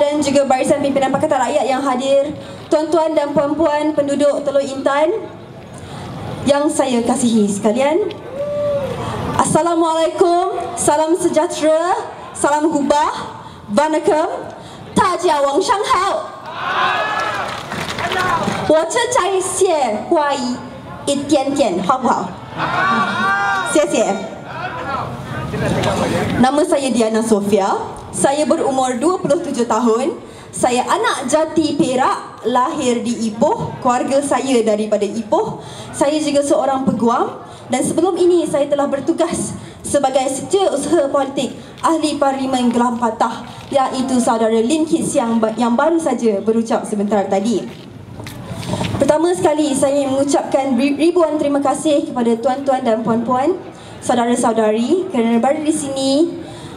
dan juga barisan pimpinan Pakatan Rakyat yang hadir, tuan-tuan dan puan-puan penduduk Teluk Intan yang saya kasihi sekalian. Assalamualaikum, salam sejahtera, salam hubah, vanakkam, 大家晚上好。我这在写花一一点点，好不好？谢谢。Nama saya Diana Sofia. Saya berumur 27 tahun. Saya anak jati Perak, lahir di Ipoh. Keluarga saya daripada Ipoh. Saya juga seorang peguam dan sebelum ini saya telah bertugas sebagai setiausaha politik ahli parlimen Gelam Patah iaitu saudara Lim Kit Siang yang baru saja berucap sebentar tadi. Pertama sekali saya mengucapkan ribuan terima kasih kepada tuan-tuan dan puan-puan, saudara-saudari kerana berada di sini,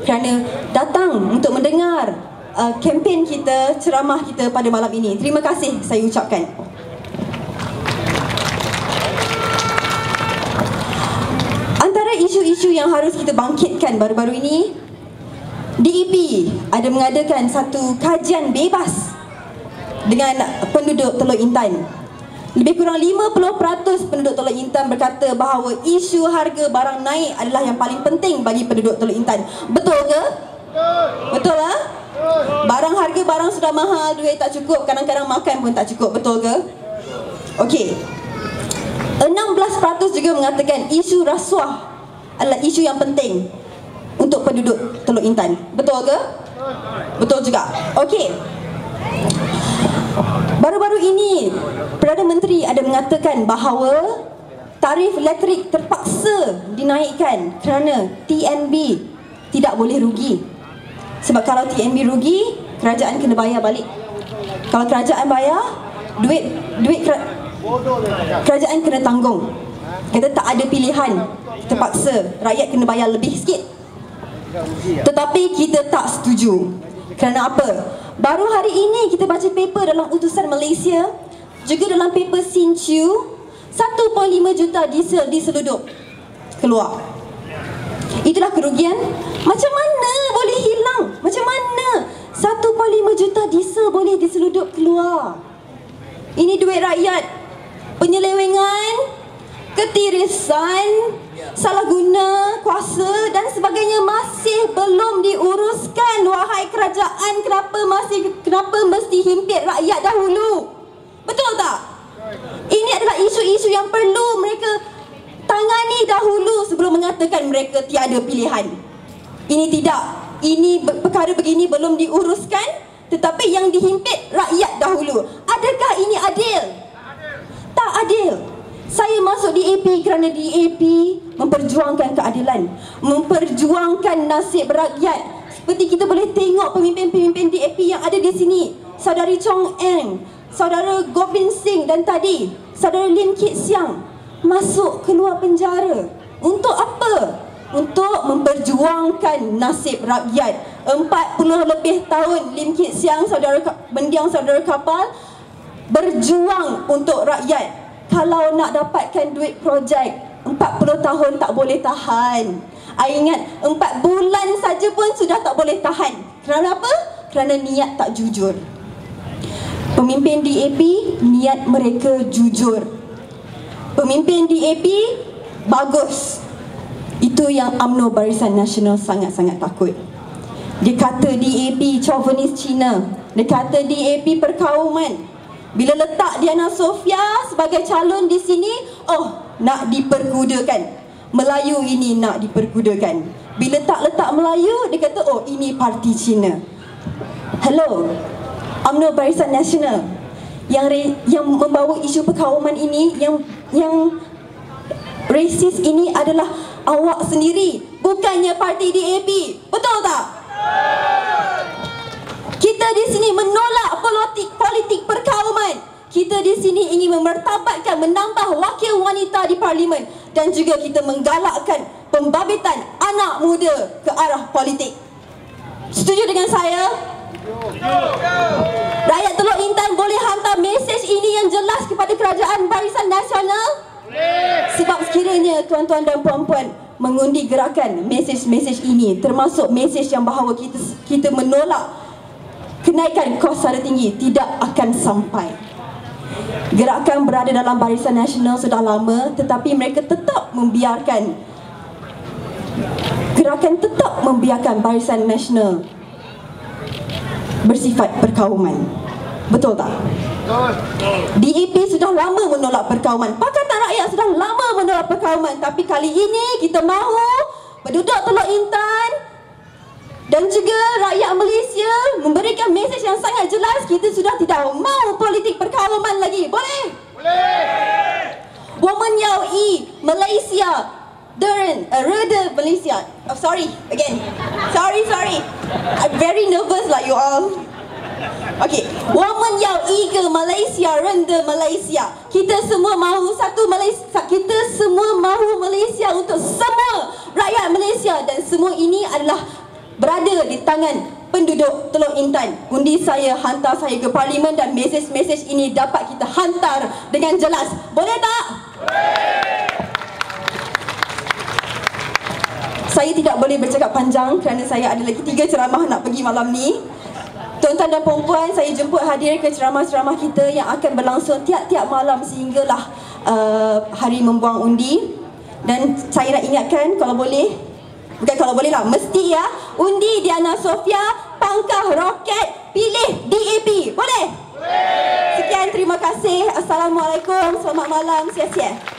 kerana datang mendengar uh, kempen kita, ceramah kita pada malam ini. Terima kasih saya ucapkan. Antara isu-isu yang harus kita bangkitkan baru-baru ini, DEP ada mengadakan satu kajian bebas dengan penduduk Teluk Intan. Lebih kurang 50% penduduk Teluk Intan berkata bahawa isu harga barang naik adalah yang paling penting bagi penduduk Teluk Intan. Betul ke? Betul lah? Barang harga barang sudah mahal, duit tak cukup, kadang-kadang makan pun tak cukup. Betul ke? Okey. 16% juga mengatakan isu rasuah adalah isu yang penting untuk penduduk Teluk Intan. Betul ke? Betul juga. Okey. Baru-baru ini Perdana Menteri ada mengatakan bahawa tarif elektrik terpaksa dinaikkan kerana TNB tidak boleh rugi. Sebab kalau TNB rugi, kerajaan kena bayar balik. Kalau kerajaan bayar, duit duit kerajaan kena tanggung. Kita tak ada pilihan. Terpaksa rakyat kena bayar lebih sikit. Tetapi kita tak setuju. Kerana apa? Baru hari ini kita baca paper dalam utusan Malaysia juga dalam paper Sinchu 1.5 juta diesel diseludup keluar. Itulah kerugian. Macam mana boleh hilang? Macam mana 1.5 juta diesel boleh diseludup keluar? Ini duit rakyat. Penyelewengan, ketirisan, salah guna kuasa dan sebagainya masih belum diuruskan. Wahai kerajaan kenapa masih kenapa mesti himpit rakyat dahulu? Betul tak? Ini adalah isu-isu yang perlu mereka tangani dahulu sebelum mengatakan mereka tiada pilihan. Ini tidak. Ini perkara begini belum diuruskan tetapi yang dihimpit rakyat dahulu adakah ini adil tak adil saya masuk di AP kerana di AP memperjuangkan keadilan, memperjuangkan nasib rakyat. Seperti kita boleh tengok pemimpin-pemimpin DAP yang ada di sini. Saudari Chong Eng, saudara Gobind Singh dan tadi saudara Lim Kit Siang masuk keluar penjara. Untuk apa? Untuk memperjuangkan nasib rakyat. 40 lebih tahun Lim Kit Siang, saudara Mendiang, saudara Kapal berjuang untuk rakyat. Kalau nak dapatkan duit projek 40 tahun tak boleh tahan. I ingat 4 bulan saja pun sudah tak boleh tahan. Kerana apa? Kerana niat tak jujur. Pemimpin DAP niat mereka jujur. Pemimpin DAP bagus Itu yang UMNO Barisan Nasional sangat-sangat takut Dia kata DAP chauvinis Cina Dia kata DAP perkauman bila letak Diana Sofia sebagai calon di sini, oh, nak diperkudakan. Melayu ini nak diperkudakan. Bila tak letak Melayu, dia kata, oh, ini parti Cina. Hello, UMNO Barisan Nasional yang re, yang membawa isu perkauman ini, yang yang rasis ini adalah awak sendiri, bukannya parti DAP. Betul tak? Kita di sini menolak politik politik perkauman. Kita di sini ingin memertabatkan menambah wakil wanita di parlimen dan juga kita menggalakkan pembabitan anak muda ke arah politik. Setuju dengan saya? Rakyat Teluk Intan boleh hantar mesej ini yang jelas kepada kerajaan Barisan Nasional? Sebab sekiranya tuan-tuan dan puan-puan mengundi gerakan mesej-mesej ini termasuk mesej yang bahawa kita kita menolak kenaikan kos secara tinggi tidak akan sampai. Gerakan berada dalam barisan nasional sudah lama tetapi mereka tetap membiarkan gerakan tetap membiarkan barisan nasional bersifat perkauman. Betul tak? DAP sudah lama menolak perkauman. Pakatan Rakyat sudah lama menolak perkauman. Tapi kali ini kita mahu penduduk Teluk Intan dan juga rakyat Malaysia memberikan mesej yang sangat jelas kita sudah tidak mahu politik perkauman lagi. Boleh? Boleh. Woman Yao E, Malaysia. Dern, uh, Rede Malaysia. Oh, sorry, again. Sorry, sorry. I'm very nervous like you all. Okay, woman yang ke Malaysia, renda Malaysia. Kita semua mahu satu Malaysia. Kita semua mahu Malaysia untuk semua rakyat Malaysia dan semua ini adalah berada di tangan penduduk Teluk Intan. Undi saya hantar saya ke parlimen dan mesej-mesej ini dapat kita hantar dengan jelas. Boleh tak? Saya tidak boleh bercakap panjang kerana saya ada lagi tiga ceramah nak pergi malam ni. Tuan-tuan dan puan saya jemput hadir ke ceramah-ceramah kita yang akan berlangsung tiap-tiap malam sehinggalah uh, hari membuang undi. Dan saya nak ingatkan kalau boleh, bukan kalau boleh lah, mesti ya, undi Diana Sofia, pangkah roket, pilih DAP. Boleh? Boleh. Sekian, terima kasih. Assalamualaikum, selamat malam, sia-sia.